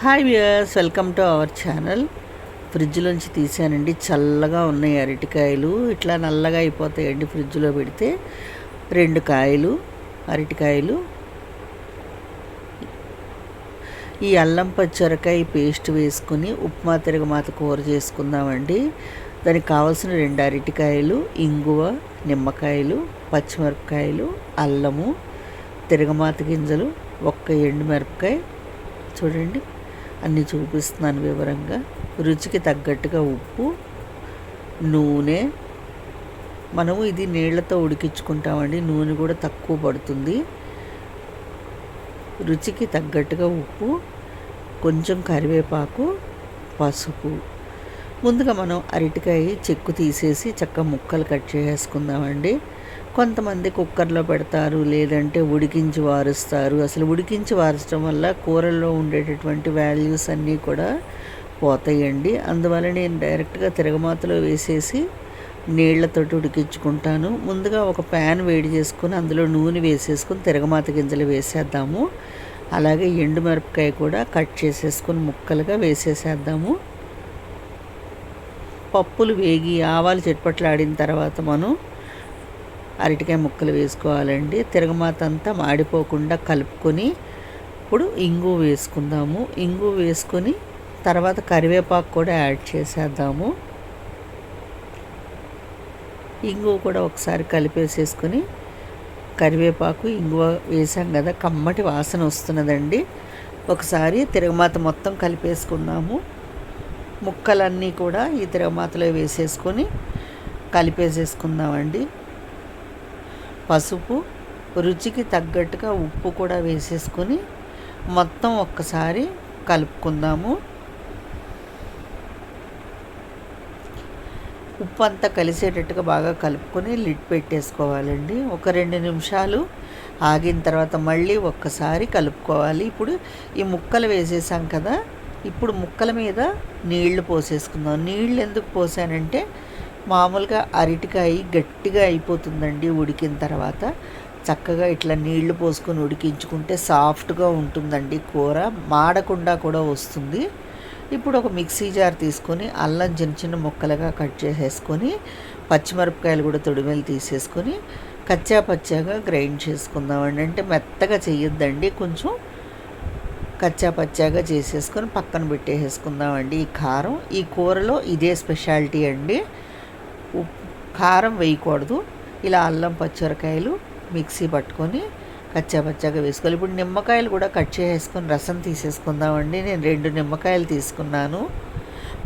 Hi viewers welcome to our channel. ఫ్రిడ్జ్లోంచి తీసానండి. చల్లగా ఉన్నాయి అరటికాయలు. ఇట్లా నల్లగా అయిపోతాయండి ఫ్రిడ్జ్లో పెడితే. రెండు కాయలు అరటికాయలు. ఈ అల్లం పచ్చరకాయ పేస్ట్ వేసుకుని ఉప్మా తిరగమాత కూర చేసుకుందామండి. దానికి కావాల్సిన రెండు అరటికాయలు ఇంగువ నిమ్మకాయలు పచ్చిమిరపకాయలు అల్లము తిరగమాత గింజలు ఒక్క ఎండుమిరపకాయ చూడండి. అన్నీ చూపిస్తున్నాను వివరంగా. రుచికి తగ్గట్టుగా ఉప్పు నూనె. మనము ఇది నీళ్ళతో ఉడికించుకుంటామండి. నూనె కూడా తక్కువ పడుతుంది. రుచికి తగ్గట్టుగా ఉప్పు కొంచెం కరివేపాకు పసుపు. ముందుగా మనం అరటికాయ చెక్కు తీసేసి చక్క ముక్కలు కట్ చేసుకుందామండి. కొంతమంది కుక్కర్లో పెడతారు లేదంటే ఉడికించి వారుస్తారు. అసలు ఉడికించి వారచడం వల్ల కూరల్లో ఉండేటటువంటి వాల్యూస్ అన్నీ కూడా పోతాయండి. అందువల్ల నేను డైరెక్ట్గా తిరగమాతలో వేసేసి నీళ్ళతోటి ఉడికించుకుంటాను. ముందుగా ఒక ప్యాన్ వేడి చేసుకుని అందులో నూనె వేసేసుకొని తిరగమాత గింజలు వేసేద్దాము. అలాగే ఎండు మిరపకాయ కూడా కట్ చేసేసుకుని ముక్కలుగా వేసేసేద్దాము. పప్పులు వేగి ఆవాలు చెట్పట్లాడిన తర్వాత మనం అరటికాయ ముక్కలు వేసుకోవాలండి. తిరగమాత అంతా మాడిపోకుండా కలుపుకొని ఇప్పుడు ఇంగు వేసుకుందాము. ఇంగు వేసుకొని తర్వాత కరివేపాకు కూడా యాడ్ చేసేద్దాము. ఇంగువ కూడా ఒకసారి కలిపేసేసుకొని కరివేపాకు ఇంగువ వేసాం కదా కమ్మటి వాసన వస్తున్నదండి. ఒకసారి తిరగమాత మొత్తం కలిపేసుకున్నాము ముక్కలన్నీ కూడా ఈ తిరగమాతలో వేసేసుకొని కలిపేసేసుకుందామండి. పసుపు రుచికి తగ్గట్టుగా ఉప్పు కూడా వేసేసుకొని మొత్తం ఒక్కసారి కలుపుకుందాము. ఉప్పు అంతా కలిసేటట్టుగా బాగా కలుపుకొని లిడ్ పెట్టేసుకోవాలండి. ఒక రెండు నిమిషాలు ఆగిన తర్వాత మళ్ళీ ఒక్కసారి కలుపుకోవాలి. ఇప్పుడు ఈ ముక్కలు వేసేసాం కదా ఇప్పుడు ముక్కల మీద నీళ్ళు పోసేసుకుందాం. నీళ్ళు ఎందుకు పోసానంటే మామూలుగా అరటికాయ గట్టిగా అయిపోతుందండి ఉడికిన తర్వాత. చక్కగా ఇట్లా నీళ్ళు పోసుకొని ఉడికించుకుంటే సాఫ్ట్గా ఉంటుందండి కూర. మాడకుండా కూడా వస్తుంది. ఇప్పుడు ఒక మిక్సీ జార్ తీసుకొని అల్లం చిన్న చిన్న ముక్కలుగా కట్ చేసేసుకొని పచ్చిమిరపకాయలు కూడా తొడిమెలు తీసేసుకొని కచ్చా పచ్చాగా గ్రైండ్ చేసుకుందామండి. అంటే మెత్తగా చేయొద్దండి కొంచెం కచ్చా పచ్చాగా చేసేసుకొని పక్కన పెట్టేసేసుకుందామండి ఈ కారం. ఈ కూరలో ఇదే స్పెషాలిటీ అండి. కారం వేయకూడదు. ఇలా అల్లం పచ్చిమిరకాయలు మిక్సీ పట్టుకొని కచ్చా పచ్చాగా వేసుకోవాలి. ఇప్పుడు నిమ్మకాయలు కూడా కట్ చేసేసుకొని రసం తీసేసుకుందామండి. నేను రెండు నిమ్మకాయలు తీసుకున్నాను.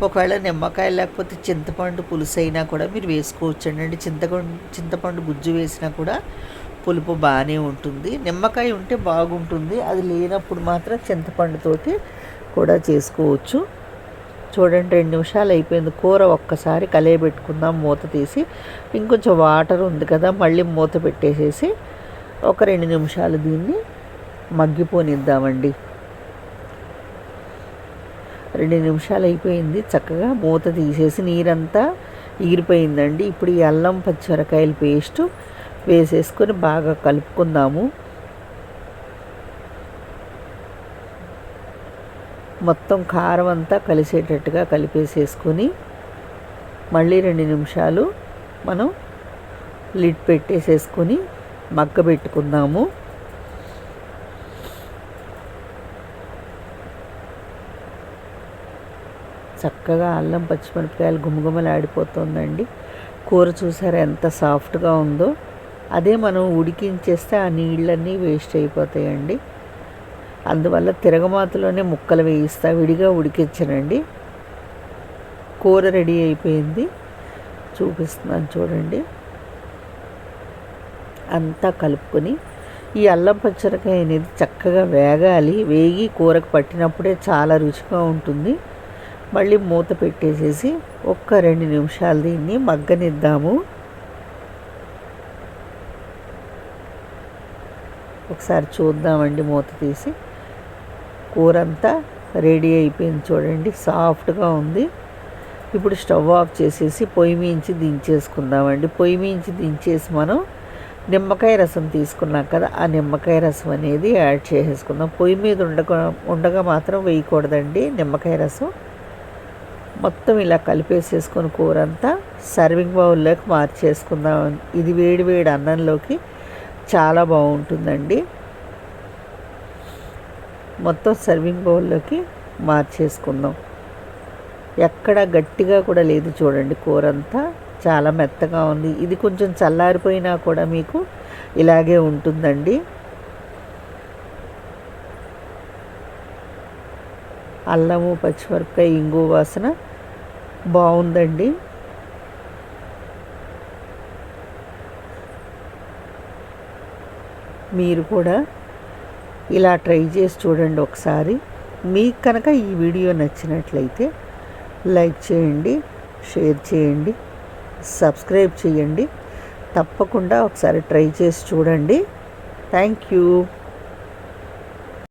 ఒకవేళ నిమ్మకాయ లేకపోతే చింతపండు పులుసు అయినా కూడా మీరు వేసుకోవచ్చండి. అంటే చింతపండు చింతపండు గుజ్జు వేసినా కూడా పులుపు బాగానే ఉంటుంది. నిమ్మకాయ ఉంటే బాగుంటుంది. అది లేనప్పుడు మాత్రం చింతపండుతోటి కూడా చేసుకోవచ్చు. చూడండి రెండు నిమిషాలు అయిపోయింది. కూర ఒక్కసారి కలయబెట్టుకుందాం. మూత తీసి ఇంకొంచెం వాటర్ ఉంది కదా మళ్ళీ మూత పెట్టేసేసి ఒక రెండు నిమిషాలు దీన్ని మగ్గిపోనిద్దామండి. రెండు నిమిషాలు అయిపోయింది. చక్కగా మూత తీసేసి నీరంతా ఎగిరిపోయిందండి ఇప్పుడు ఈ అల్లం పచ్చిమిరకాయల పేస్టు వేసేసుకొని బాగా కలుపుకుందాము. మొత్తం కారం అంతా కలిసేటట్టుగా కలిపేసేసుకొని మళ్ళీ రెండు నిమిషాలు మనం లిడ్ పెట్టేసేసుకొని మగ్గ పెట్టుకుందాము. చక్కగా అల్లం పచ్చిమిరపకాయలు గుమగుమలాడిపోతుందండి. కూర చూసారా ఎంత సాఫ్ట్గా ఉందో. అదే మనం ఉడికించేస్తే ఆ నీళ్ళన్నీ వేస్ట్ అయిపోతాయండి. అందువల్ల తిరగమాతలోనే ముక్కలు వేయిస్తా విడిగా ఉడికించనండి. కూర రెడీ అయిపోయింది. చూపిస్తున్నాను చూడండి. అంతా కలుపుకొని ఈ అల్లం పచ్చడికాయ అనేది చక్కగా వేగాలి. వేగి కూరకు పట్టినప్పుడే చాలా రుచిగా ఉంటుంది. మళ్ళీ మూత పెట్టేసేసి ఒక్క రెండు నిమిషాలు దీన్ని మగ్గనిద్దాము. ఒకసారి చూద్దామండి మూత తీసి. కూర అంతా రెడీ అయిపోయింది చూడండి సాఫ్ట్గా ఉంది. ఇప్పుడు స్టవ్ ఆఫ్ చేసేసి పొయ్యి మించి దించేసుకుందామండి. పొయ్యి మించి దించేసి మనం నిమ్మకాయ రసం తీసుకున్నాం కదా ఆ నిమ్మకాయ రసం అనేది యాడ్ చేసేసుకుందాం. పొయ్యి మీద ఉండగా ఉండగా మాత్రం వేయకూడదండి నిమ్మకాయ రసం. మొత్తం ఇలా కలిపేసేసుకొని కూర అంతా సర్వింగ్ బౌల్లోకి మార్చేసుకుందాం. ఇది వేడి వేడి అన్నంలోకి చాలా బాగుంటుందండి. మొత్తం సర్వింగ్ బౌల్లోకి మార్చేసుకుందాం. ఎక్కడ గట్టిగా కూడా లేదు చూడండి కూర అంతా చాలా మెత్తగా ఉంది. ఇది కొంచెం చల్లారిపోయినా కూడా మీకు ఇలాగే ఉంటుందండి. అల్లము పచ్చిమిరపకాయ ఇంగు వాసన బాగుందండి. మీరు కూడా ఇలా ట్రై చేసి చూడండి ఒకసారి. మీకు కనుక ఈ వీడియో నచ్చినట్లయితే లైక్ చేయండి షేర్ చేయండి సబ్స్క్రైబ్ చేయండి. తప్పకుండా ఒకసారి ట్రై చేసి చూడండి. Thank you.